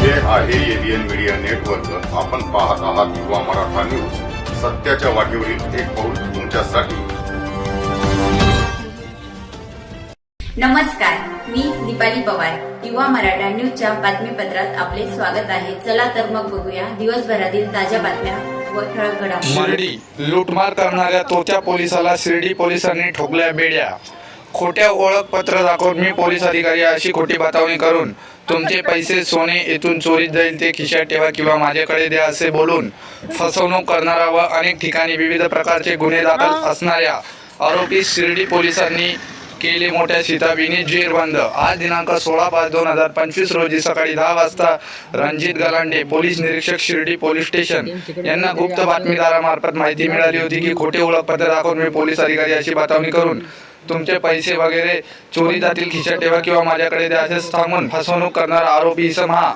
हे आहे ABN media network आपण पाहत आहात युवा मराठा न्यूज सत्याच्या वाटेवरील एक पाऊल तुमच्यासाठी. नमस्कार मी दीपाली पवार. युवा मराठा न्यूजच्या बातमीपत्रात आपले स्वागत आहे. चला तर मग बघूया दिवसभरातील ताज्या बातम्या व ठळक घडामोडी. मंडी लूटमार करणाऱ्या तोत्या पोलिसाला शिर्डी पोलिसांनी ठोकल्या बेड्या. खोट्या ओळखपत्र दाखवून मी पोलीस अधिकारी अशी खोटी बतावणी करून तुमचे पैसे सोने येथून चोरीत जाईल ते खिशात ठेवा किंवा माझ्याकडे द्या असे बोलून फसवणूक करणारा व अनेक ठिकाणी विविध प्रकारचे गुन्हे दाखल असणाऱ्या आरोपी शिर्डी पोलिसांनी केले मोठ्या सीताबीने जेरबंद. आज दिनांक सोळा पाच दोन हजार पंचवीस रोजी सकाळी दहा वाजता रणजित गलांडे पोलीस निरीक्षक शिर्डी पोलीस स्टेशन यांना गुप्त बातमीदारामार्फत माहिती मिळाली होती की खोटे ओळखपत्र दाखवून मी पोलीस अधिकारी अशी बतावणी करून तुमचे पैसे वगैरे चोरी जातील खिशा ठेवा किंवा माझ्याकडे द्या असे सांगून फसवणूक करणारा आरोपी इसम हा.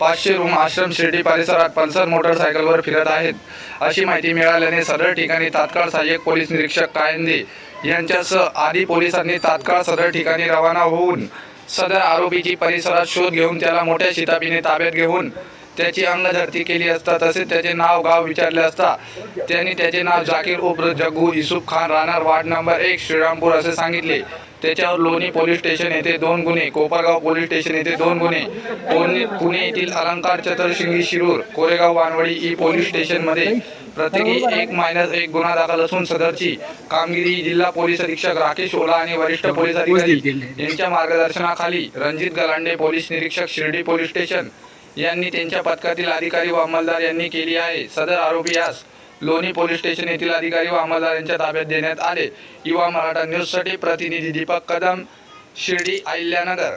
पाचशे रूम आश्रम शिर्डी परिसरात पल्सर मोटरसायकलवर फिरत आहेत. अशी माहिती मिळाल्याने सदर ठिकाणी तात्काळ सहाय्यक पोलीस निरीक्षक कायंदे यांच्यासह आधी पोलिसांनी तात्काळ सदर ठिकाणी रवाना होऊन सदर आरोपीची परिसरात शोध घेऊन त्याला मोठ्या शिताबीने ताब्यात घेऊन त्याची अंगझडती केली असता तसेच त्याचे नाव गाव विचारले असता. त्यांनी त्याचे नाव जाकीर उर्फ जग्गू युसुफ खान राहणार वार्ड नंबर एक श्रीरामपूर असे सांगितले. त्याच्यावर लोणी पोलीस स्टेशन येथे दोन गुन्हे कोपरगाव पोलीस स्टेशन येथे दोन गुन्हे पुणे येथील अलंकार चतुर्शिंगी शिरूर कोरेगाव वानवडी ई पोलीस स्टेशनमध्ये प्रत्येकी एक मायनस एक गुन्हा दाखल असून सदरची कामगिरी जिल्हा पोलीस अधीक्षक राकेश ओला आणि वरिष्ठ पोलीस अधिकारी यांच्या मार्गदर्शनाखाली रणजित गलांडे पोलीस निरीक्षक शिर्डी पोलीस स्टेशन यांनी त्यांच्या पथकातील अधिकारी व अंमलदार यांनी केली आहे. सदर आरोपी यास लोणी पोलीस स्टेशन येथील अधिकारी व अंमलदार यांच्या ताब्यात देण्यात आले. युवा मराठा न्यूजसाठी प्रतिनिधी दीपक कदम शिर्डी अहिल्यानगर.